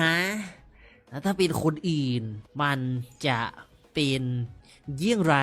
ฮะแล้วถ้าเป็นคนอื่น มันจะเป็นเยี่ยงไร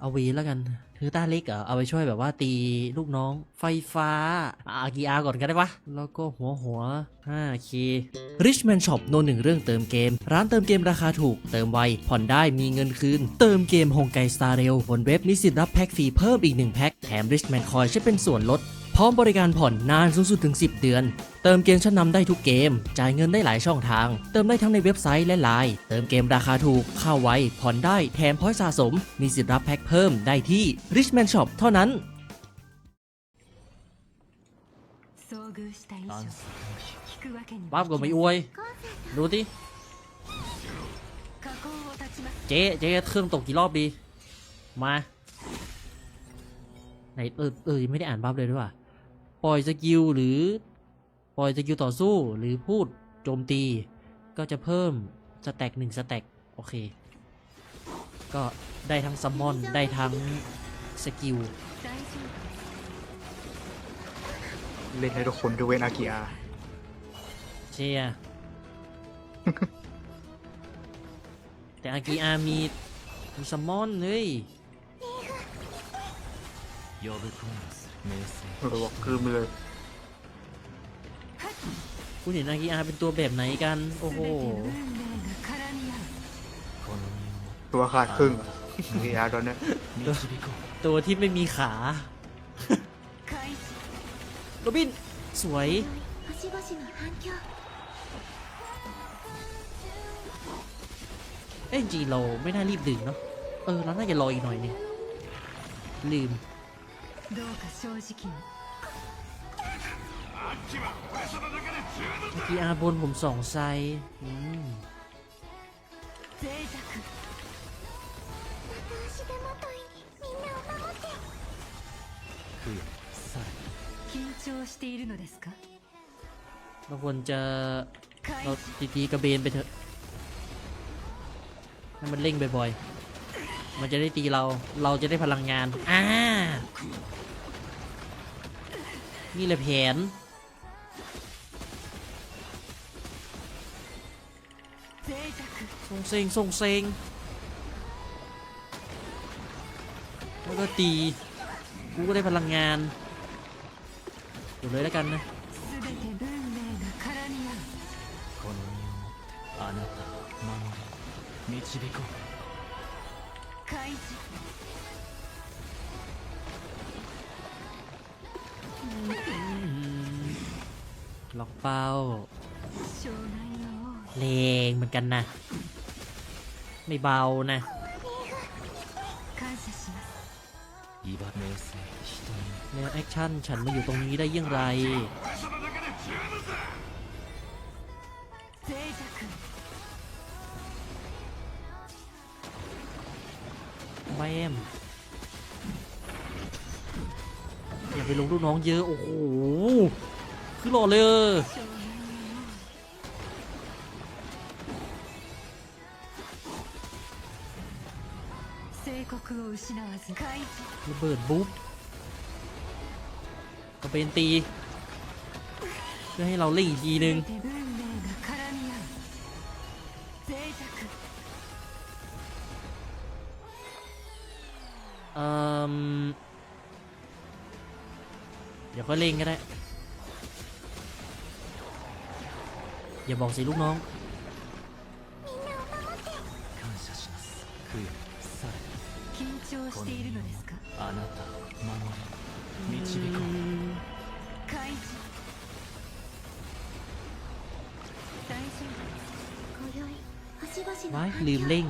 เอาวีแล้วกันถือต้าเล็กเหรอเอาไปช่วยแบบว่าตีลูกน้องไฟฟ้าอากีอาก่อนกันได้ปะแล้วก็หัวหัว 5K Richman Shop โนหนึ่งเรื่องเติมเกม ร้านเติมเกมราคาถูก เติมไว ผ่อนได้มีเงินคืน เติมเกมฮงไกสตาร์เร็วบนเว็บมีสิทธิ์รับแพ็กฟรีเพิ่มอีก 1 แพ็กแถม Richman Coin ใช้เป็นส่วนลด พร้อมบริการผ่อนนานสูงสุดถึง 10 เดือน เติมเกมชั้นนำได้ทุกเกม จ่ายเงินได้หลายช่องทาง เติมได้ทั้งในเว็บไซต์และไลน์ เติมเกมราคาถูก เข้าไว ผ่อนได้ แถมพอยสะสม มีสิทธิ์รับแพ็คเพิ่มได้ที่ Richman Shop เท่านั้น บ้าบก็ไม่อวย ดูดิ เจ๊เจ๊เครื่องตกกี่รอบดี มา ไหนเออเออไม่ได้อ่านบ้าบเลยด้วยว่ะ ปล่อยสกิลหรือปล่อยสกิลต่อสู้หรือพูดโจมตี ก็จะเพิ่มสแต็กหนึ่งสแต็กโอเค ก็ได้ทั้งซัมมอนได้ทั้งสกิลเล่นให้ทุกคนดูเวนอากิอาเชียแต่อากิอามีมีซัมมอนเฮ้ย เออบอกคืนไปเลยคุณเห็นอากิอาเป็นตัวแบบไหนกัน โอ้โหตัวขาดครึ่งอากิอาตอนนี้ตัวที่ไม่มีขาโรบิน สวย เอ้ยจีเราไม่น่ารีบดื่มเนาะ เออ เราน่าจะรออีกหน่อยนี่ลืม どうか正直に อากิอาบนผมสองไซส์อืม 脆弱足手まといにみんなを守って不よさら緊張しているのですか เราควรจะ 開 เรา 始 ตีตีกระเบนไปเถอะให้มันเร่งบ่อยๆ มันจะได้ตีเรา เราจะได้พลังงาน อ่า นี่แหละแผน 脆弱 ส่งเซงส่งเซงแล้วก็ตี กูก็ได้พลังงานอยู่เลยแล้วกันนะ 全て運命が絡み合うこの身をもってあなたを守り導こう ็อกเป้าเลงเหมือนกันนะ ไม่เบานะแนวแอคชั่นฉันมาอยู่ตรงนี้ได้ยังไงแม่มอย่าไปลงลูกน้องเยอะ โอ้โห คือหล่อเลยระเบิดบุ๊บกระเป็นตี เพื่อให้เราเล่นอีกทีนึงเดี๋ยวก็เล่นก็ได้ อย่าบอกสิลูกน้อง 感謝します不よさら緊張しているのですかあなたを守り導こう開示大丈今宵星々の ไว้ 反 ลืม 響 เล่ง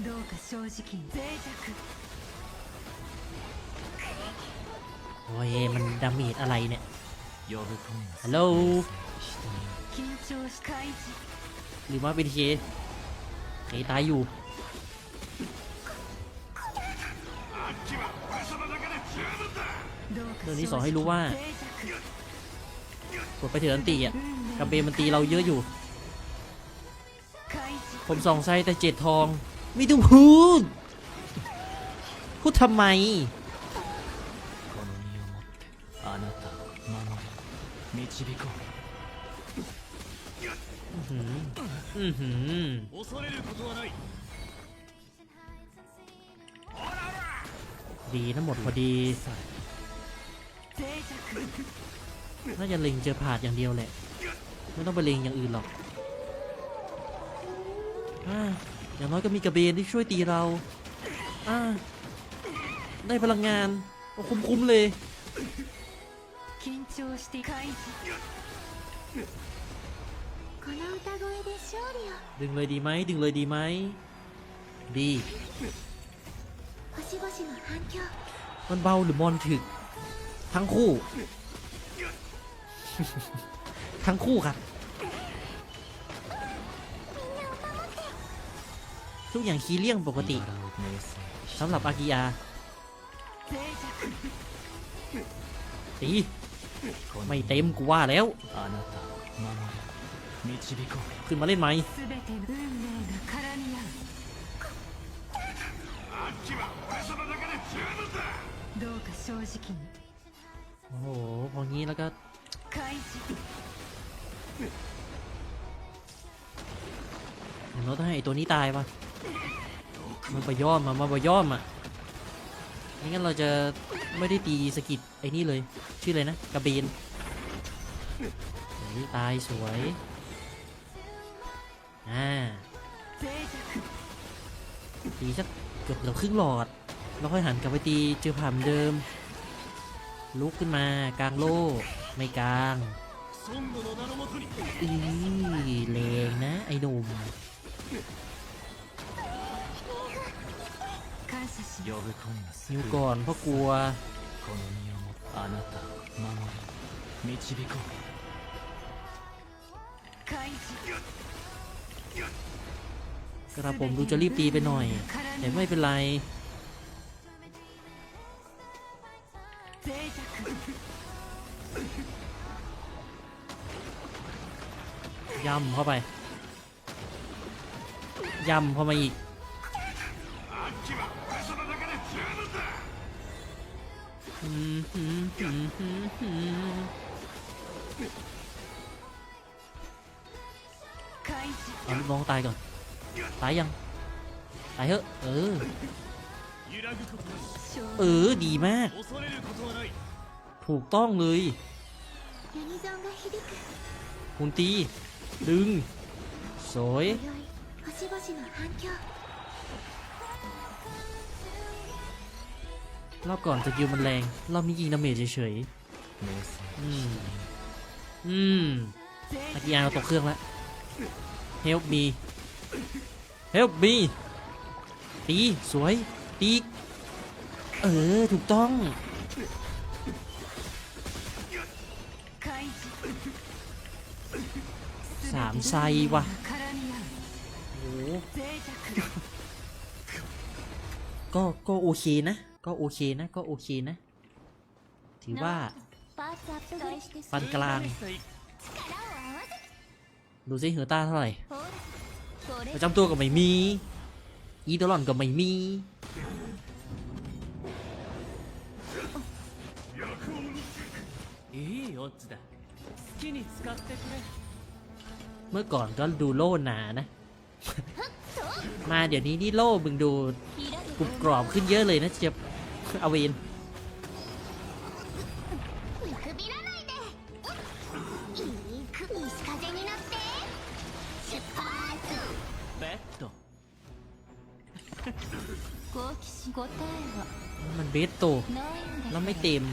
夫どうか正直に脆弱 โอ้ยมันดาเมจอะไรเนี่ย ฮัลโหลหรือว่าเป็นเคเคตายอยู่ เรื่องนี้สอนให้รู้ว่ากดไปเถือนตีอะกับเบมันตีเราเยอะอยู่ ผมส่องไซแต่เจ็ดทอง ไม่ต้องพูดพูดทำไม 導こ อื้อหืออือหือ う恐れることはない ดีทั้งหมดพอดี 脆弱 น่าจะเล็งเจอผาดอย่างเดียวแหละ ไม่ต้องไปเล็งอย่างอื่นหรอกอาอย่างน้อยก็มีกระเบนที่ช่วยตีเราอ่าได้พลังงานโอ้คุ้มๆเลย 緊張して開示この歌声で勝利を ดึงเลยดีไหมดึงเลยดีไหม ดี 星々の反響 มันเบาหรือมอนถึก ทั้งคู่ ทั้งคู่ครับ ทุกอย่างคีเลี่ยงปกติ 身柄を瞑想 สำหรับอากิอา 脆弱 ตี この ไม่เต็มกูว่าแล้ว ขึ้นมาเล่นไหมโอ้โห พองี้แล้วก็เราต้องให้ตัวนี้ตายปะมันไปย่อมมามาไปย่อมอะไม่งั้นเราจะไม่ได้ตีสกิดไอ้นี่เลย ชื่อเลยนะกระบีนนี่ตายสวย อ่าตีสักเกือบเกือบครึ่งหลอด แล้วค่อยหันกลับไปตีเจอผ่ามเดิม ลุกขึ้นมากลางโล่ไม่กลางอีเลงนะ ไอ้หนุ่มอยู่ก่อนเพราะกลัว この身をもあなたを守れ導こう開示 กระผมดูจะรีบตีไปหน่อย แต่ไม่เป็นไร 脆弱 ย่ำเข้าไป ย่ำเข้ามาอีก เอาลูกน้องตายก่อน ตายยัง ตายเหอะเออ เออ ดีมาก ถูกต้องเลย คุณตี ดึง สวย รอบก่อนสกิลมันแรง รอบนี้ยิงดาเมจเฉยๆ อือืมตะกี้อาเราตกเครื่องแล้ว help me help me ตีสวย ตี เออ ถูกต้อง สามไซวะโอ้ก็ ก็โอเคนะ ก็โอเคนะ ก็โอเคนะ ถือว่าปันกลาง ดูซิเหือต้าเท่าไหร่ประจำตัวก็ไม่มี อีโดลอนก็ไม่มี เมื่อก่อนก็ดูโล่หนานะ มาเดี๋ยวนี้นี่โล่มึงดูกรุบกรอบขึ้นเยอะเลยนะเจี๊บ อาวีนมันเบสตัวแล้วไม่เต็ม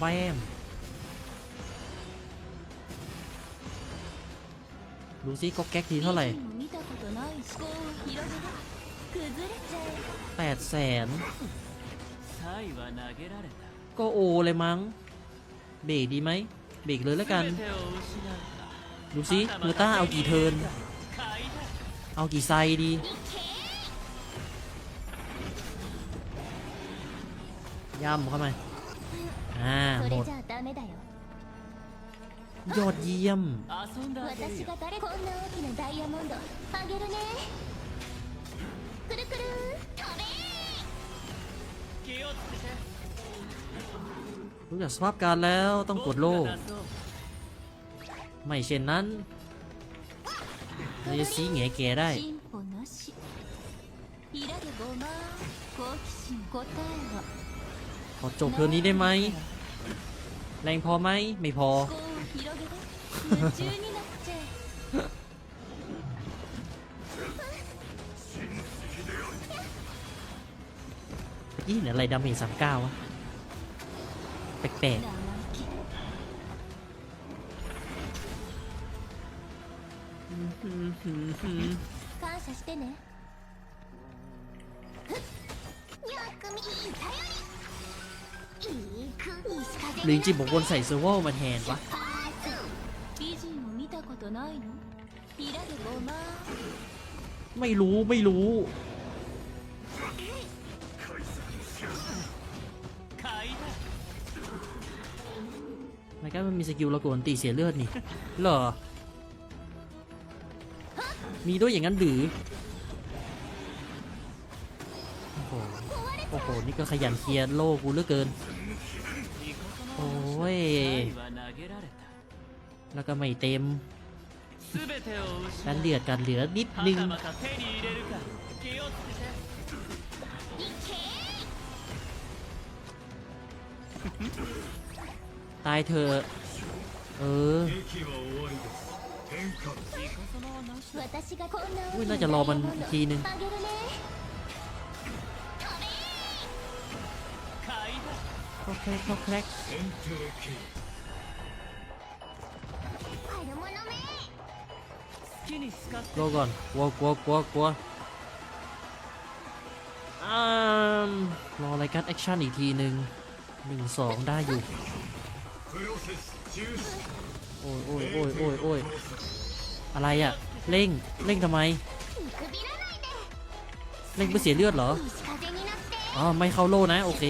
แบมดูซิก็แก๊กทีเท่าไหร่ แปดแสนก็โอเลยมั้ง เบรกดีไหม เบรกเลยแล้วกัน ดูสิมูต้าเอากี่เทิน เอากี่ไซดี ย่ำเข้ามาอ่าหมดยอดเยี่ยม รู้จักสภาพการแล้วต้องกดโล่ไม่เช่นนั้นเราจะซีเงแกได้ขอจบเทอนี้ได้ไหมแรงพอไหมไม่พอ อีนอะไรดาเมจสามเก้าวะ แปลก 生き ๆ 感謝してねふっよく見いたよりいいく西風 หรือจริงๆผมควรใส่เซอร์วอลมาแทนวะ 美人を見たことないのイラでごま ไม่รู้ไม่รู้ ก็มันมีสกิลระกวนตีเสียเลือดนี่หรอ มีด้วยอย่างนั้นหรือ โอ้โห โอ้โห นี่ก็ขยันเคลียร์โลกกูเหลือเกิน โอ้ย แล้วก็ไม่เต็มกันเลือดกันเหลือนิดนึง ตายเถอะเอออุ้ยน่าจะรอมันทีนึงโอเคโอเครอก่อนกลัวกลัวกลัวกลัวอืมรออะไรกันแอคชั่นอีกทีหนึ่งหนึ่งสองได้อยู่ โอ้ยโอ้ยโอ้ยโอ้ยโอ้ยอะไรอะ เร่ง เร่งทำไม เร่งเพื่อเสียเลือดเหรอ อ๋อ ไม่เข้าโลนะ โอเค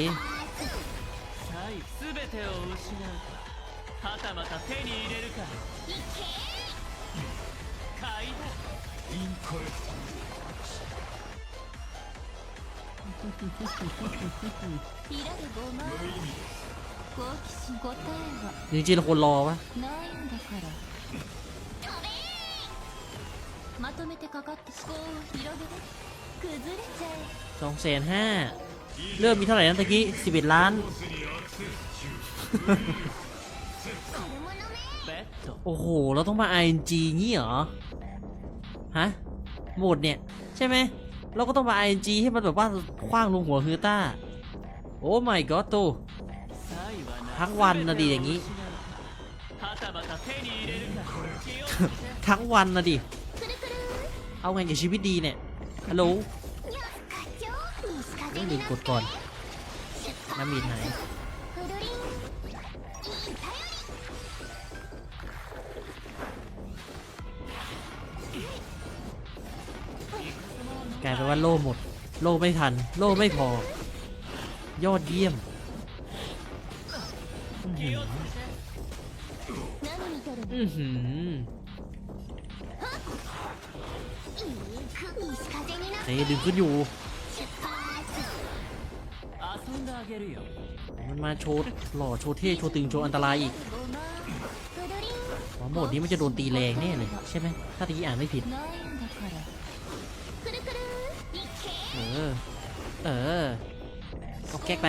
จริงๆเราคนรอวะสองแสนห้าเริ่มมีเท่าไหร่นะตะกี้สิบเอ็ดล้าน โอ้โห เราต้องมา ING งี้เหรอ ฮะ โหมดเนี่ย ใช่ไหม เราก็ต้องมา ING ให้มันแบบว่าคว้างลงหัวคือต้า โอ้ไม่ก็ตัว ทั้งวันนะดิอย่างนี้ ทั้งวันนะดิ เอาไงกับชีวิตดีเนี่ย ฮัลโหลไม่ลืมกดก่อน น้ำมีนหายกลายเป็นว่าโล่หมด โล่ไม่ทัน โล่ไม่พอ ยอดเยี่ยม อือหืดึงขึ้นอยู่ มันมาโชดหล่อโชว์เท่โชว์ตึงโชว์อันตรายอีกโหมดนี้มันจะโดนตีแรงแน่เลยใช่ไหมถ้าตีอ่านไม่ผิด เออ เออก็แก๊กไป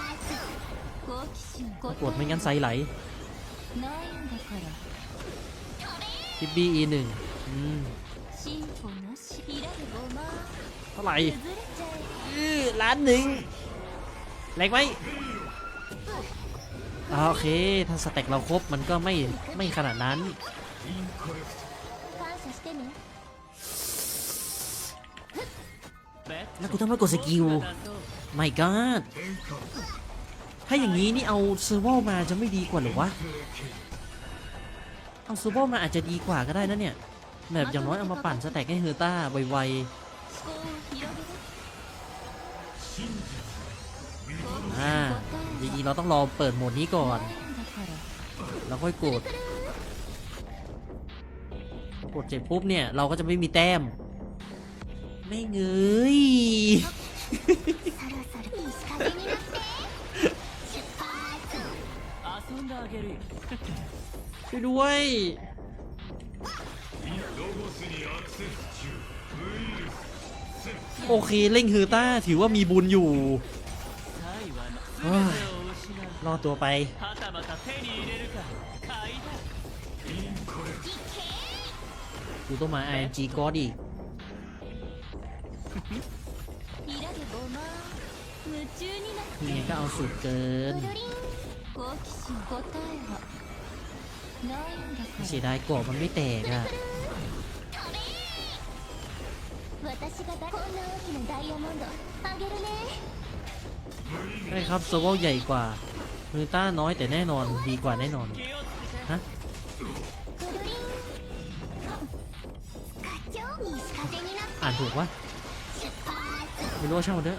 กดไม่งั้นไซไหลทิบบี้อีหนึ่งเท่าไหร่ล้านหนึ่งแรงไหมโอเค ถ้าสเต็กเราครบมันก็ไม่ไม่ขนาดนั้น แล้วกูต้องมากดสกิลไม่ก็ ถ้าอย่างนี้นี่เอาเซอร์โวมาจะไม่ดีกว่าหรือวะ เอาเซอร์โวมาอาจจะดีกว่าก็ได้นะเนี่ย แบบอย่างน้อยเอามาปั่นสแต็กให้เฮอร์ต้าไวๆอ่าจริงๆเราต้องรอเปิดโหมดนี้ก่อน แล้วค่อยกด กดเสร็จปุ๊บเนี่ยเราก็จะไม่มีแต้ม ไม่เงย ช่วยด้วยโอเคเล่งฮือต้าถือว่ามีบุญอยู่รอดตัวไป กูต้องมาไอจีก็ดีนี่ก็เอาสุดเกิน 好奇心答えはないんだか เสีย ら ดายกรอบมันไม่แตกอะ 私がだこんな大きなダイヤモンドあげるね ใช่ครับเซอร์เวลใหญ่กว่ามือต้าน้อยแต่แน่นอนดีกว่าแน่นอน 気をつけて ฮะ ブルリン課長いい仕掛けになって อ่านถูกวะ 出発 ไม่รู้ว่าช่างมันเด้อ 思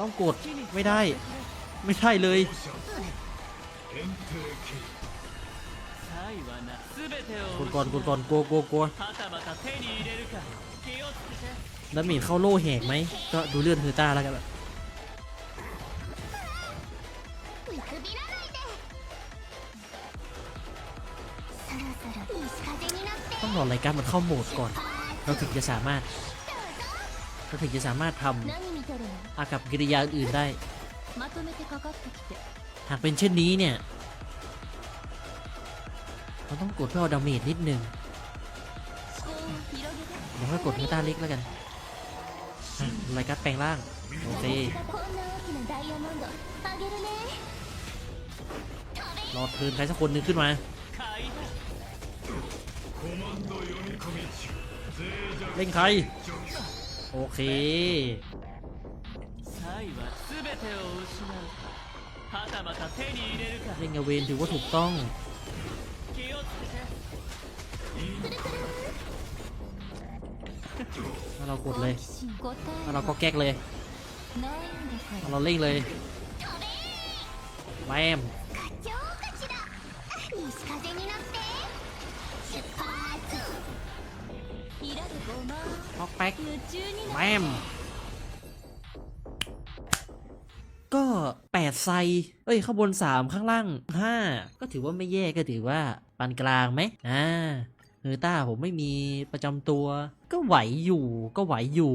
ต้องกดไม่ได้ ไม่ใช่เลยกดก่อนกดก่อนกลัวกลัวกลัวดามจเข้าโล่แหกไหมก็ดูเลื่อนเฮอตาแล้วกันแบบต้องรอรายการมันเข้าโหมดก่อน เราถึงจะสามารถ เราถึงจะสามารถทำ อากับกิริยาอื่นได้ หากเป็นเช่นนี้เนี่ย เราต้องกดเพื่อดาเมจนิดนึงเดี๋ยวค่อยกดเมตาเล็กแล้วกันลายกัดแปลงร่าง โอเครอคืนใครสักคนนึงขึ้นมา เล่นใคร โอเค サイは全てを失うかはたまた手に入れるか เล่งเอาเวนถือว่าถูกต้อง 気をつけて ถ้าเรากดเลย 好奇心答え ถ้าเรา は ก็แก๊กเลย ないんだか ถ้า ら เราเล่งเลยแบม 課長たちだいい仕掛けになって出発イラでごま พ็อกแป๊ก 夢中に แบ なっ ม ก็แปดไซ เอ้ย ข้างบนสามข้างล่างห้าก็ถือว่าไม่แย่ก็ถือว่าปานกลางไหมอ่าเฮอต้าผมไม่มีประจำตัว ก็ไหวอยู่ก็ไหวอยู่